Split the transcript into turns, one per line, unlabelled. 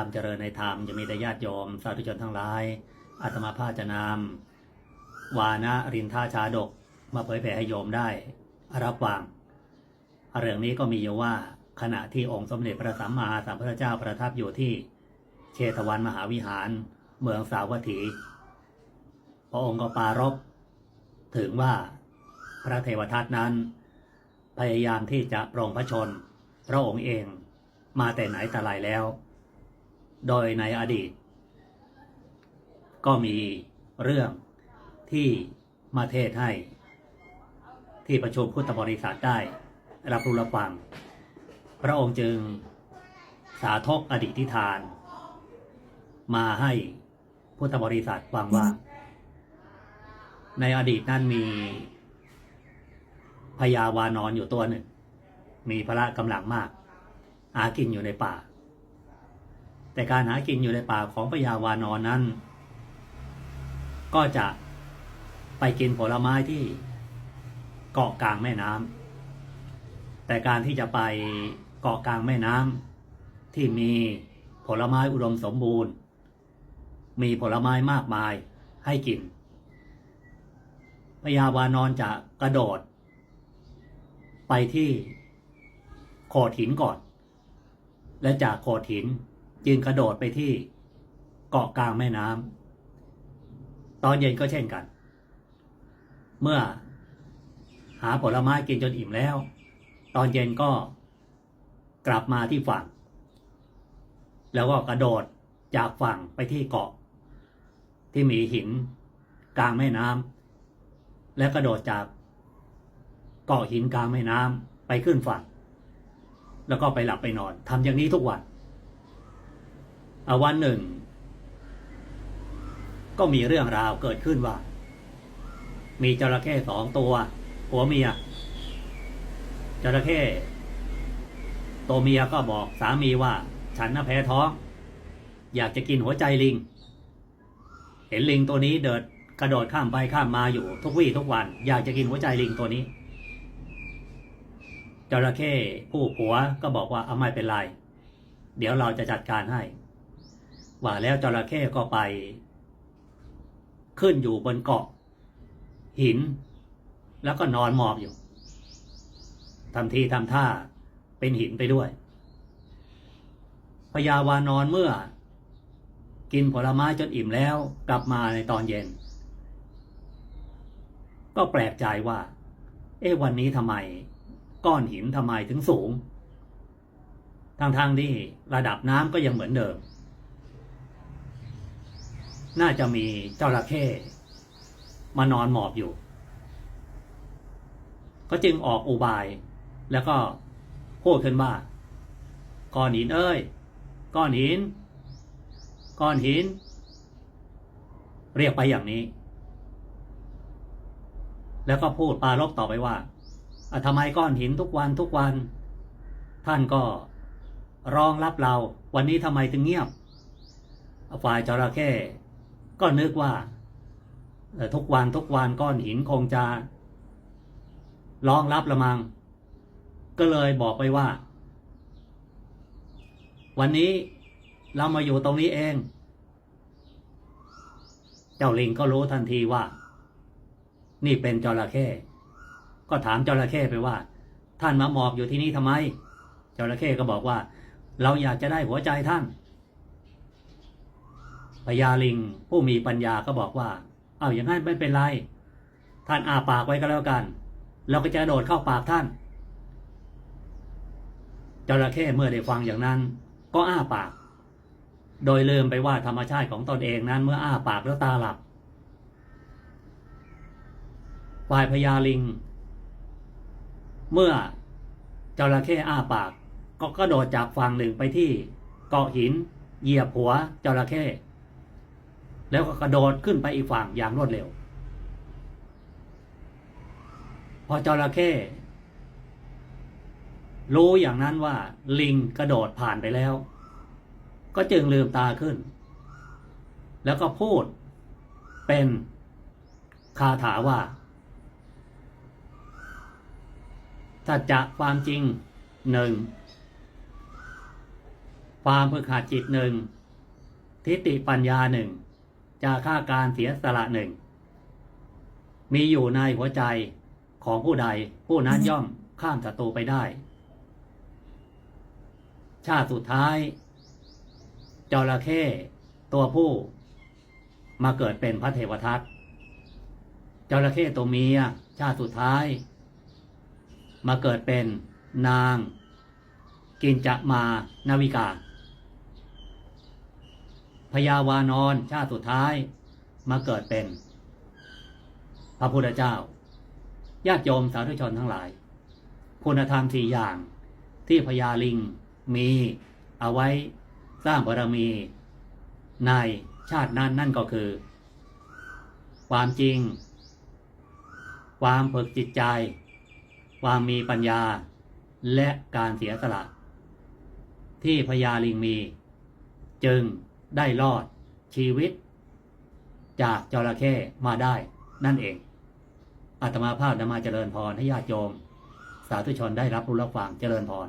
ความเจริญในธรรมจะมีแต่ญาติโยม สาธุชนทั้งหลายอาตมาภาจะนำวานะรินท่าชาดก มาเผยแผ่ให้โยมได้รับฟังเรื่องนี้ก็มีอยู่ว่าขณะที่องค์สมเด็จพระสัมมาสัมพุทธเจ้าประทับอยู่ที่เชตวันมหาวิหาร เมืองสาวัตถี พระองค์ก็ปรารบถึงว่าพระเทวทัตนั้น พยายามที่จะปรองพระชน พระองค์เองมาแต่ไหนแต่ไรแล้ว โดยในอดีต ก็มีเรื่องที่มาเทศให้ ที่ประชุมพุทธบริษัทได้ รับรู้รับฟัง พระองค์จึงสาธกอดีตทิทาน มาให้พุทธบริษัทฟังว่า ในอดีตนั้นมีพญาวานอนอยู่ตัวหนึ่ง มีพละกำลังมากหากินอยู่ในป่า แต่การหากินอยู่ในป่าของพญาวานอนนั้น ก็จะไปกินผลไม้ที่เกาะกลางแม่น้ำแต่การที่จะไปเกาะกลางแม่น้ำที่มีผลไม้อุดมสมบูรณ์ มีผลไม้มากมายให้กินพญาวานอนจะกระโดด ไปที่โขดหินก่อน และจากโขดหิน จึงกระโดดไปที่เกาะกลางแม่น้ำตอนเย็นก็เช่นกัน เมื่อหาผลไม้กินจนอิ่มแล้ว ตอนเย็นก็กลับมาที่ฝั่ง แล้วก็กระโดดจากฝั่งไปที่เกาะ ที่มีหินกลางแม่น้ำและกระโดดจากเกาะหินกลางแม่น้ำไปขึ้นฝั่ง แล้วก็ไปหลับไปนอนทำอย่างนี้ทุกวัน อวันหนึ่ง ก็มีเรื่องราวเกิดขึ้นว่า มีจระเข้สองตัวผัวเมียจระเข้ตัวเมียก็บอกสามีว่า ฉันน่ะแพ้ท้อง อยากจะกินหัวใจลิง เห็นลิงตัวนี้เดินกระโดดข้ามไปข้ามมาอยู่ทุกวี่ทุกวัน อยากจะกินหัวใจลิงตัวนี้จระเข้ผู้ผัวก็บอกว่าเอาไม่เป็นไร เดี๋ยวเราจะจัดการให้ ว่าแล้วจระเข้ก็ไป ขึ้นอยู่บนเกาะ หิน แล้วก็นอนหมอบอยู่ทำทีทำท่าเป็นหินไปด้วยพญาวานอนเมื่อ กินผลไม้จนอิ่มแล้วกลับมาในตอนเย็น ก็แปลกใจว่า เอ๊ะวันนี้ทำไม ก้อนหินทำไมถึงสูงทางทางที่ระดับน้ำก็ยังเหมือนเดิม น่าจะมีเจ้าระเข้มานอนหมอบอยู่ ก็จึงออกอุบาย แล้วก็พูดขึ้นว่าก้อนหินเอ้ย ก้อนหิน ก้อนหิน เรียกไปอย่างนี้ แล้วก็พูดปารบต่อไปว่าทำไมก้อนหินทุกวันทุกวัน ท่านก็รองรับเรา วันนี้ทำไมถึงเงียบฝ่ายจระเข้ ก็นึกว่าทุกวันทุกวันก้อนหินคงจะรองรับละมัง ก็เลยบอกไปว่า วันนี้เรามาอยู่ตรงนี้เอง เจ้าลิงก็รู้ทันทีว่า นี่เป็นจระเข้ก็ถามจระเข้ไปว่า ท่านมาหมอบอยู่ที่นี่ทำไมจระเข้ก็บอกว่า เราอยากจะได้หัวใจท่าน พญาลิงผู้มีปัญญาก็บอกว่า เอาอย่างนั้นไม่เป็นไร ท่านอาปากไว้ก็แล้วกัน เราก็จะโดดเข้าปากท่าน จระเข้เมื่อได้ฟังอย่างนั้น ก็อ้าปาก โดยลืมไปว่าธรรมชาติของตนเองนั้นเมื่ออ้าปากแล้วตาหลับฝ่ายพญาลิง เมื่อจระเข้อ้าปาก ก็กระโดดจากฝั่งหนึ่งไปที่เกาะหิน เหยียบหัวจระเข้ แล้วก็กระโดดขึ้นไปอีกฝั่งอย่างรวดเร็ว พอจระเข้รู้อย่างนั้นว่าลิงกระโดดผ่านไปแล้ว ก็จึงลืมตาขึ้น แล้วก็พูดเป็นคาถาว่าถ้าจะความจริงหนึ่งความพึกหัดจิตหนึ่งทิฏฐิปัญญาหนึ่ง จาค่าการเสียสละหนึ่ง มีอยู่ในหัวใจของผู้ใดผู้นั้นย่อมข้ามศัตรูไปได้ ชาติสุดท้ายจระเข้ตัวผู้มาเกิดเป็นพระเทวทัตจระเข้ตัวเมียชาติสุดท้าย มาเกิดเป็นนาง กินจะมานาวิกา พญาวานอนชาติสุดท้ายมาเกิดเป็น พระพุทธเจ้าญาติโยมสาธุชนทั้งหลาย คุณธรรมสี่อย่างที่พญาลิงมีเอาไว้สร้างบารมี ในชาตินั้นนั่นก็คือ ความจริง ความฝึกจิตใจ ความมีปัญญา และการเสียสละ ที่พญาลิงมี จึง ได้รอดชีวิต จากจระเข้มาได้นั่นเอง อาตมาภาพนามาเจริญพรให้ญาติโยม สาธุชนได้รับรู้รับฟังเจริญพร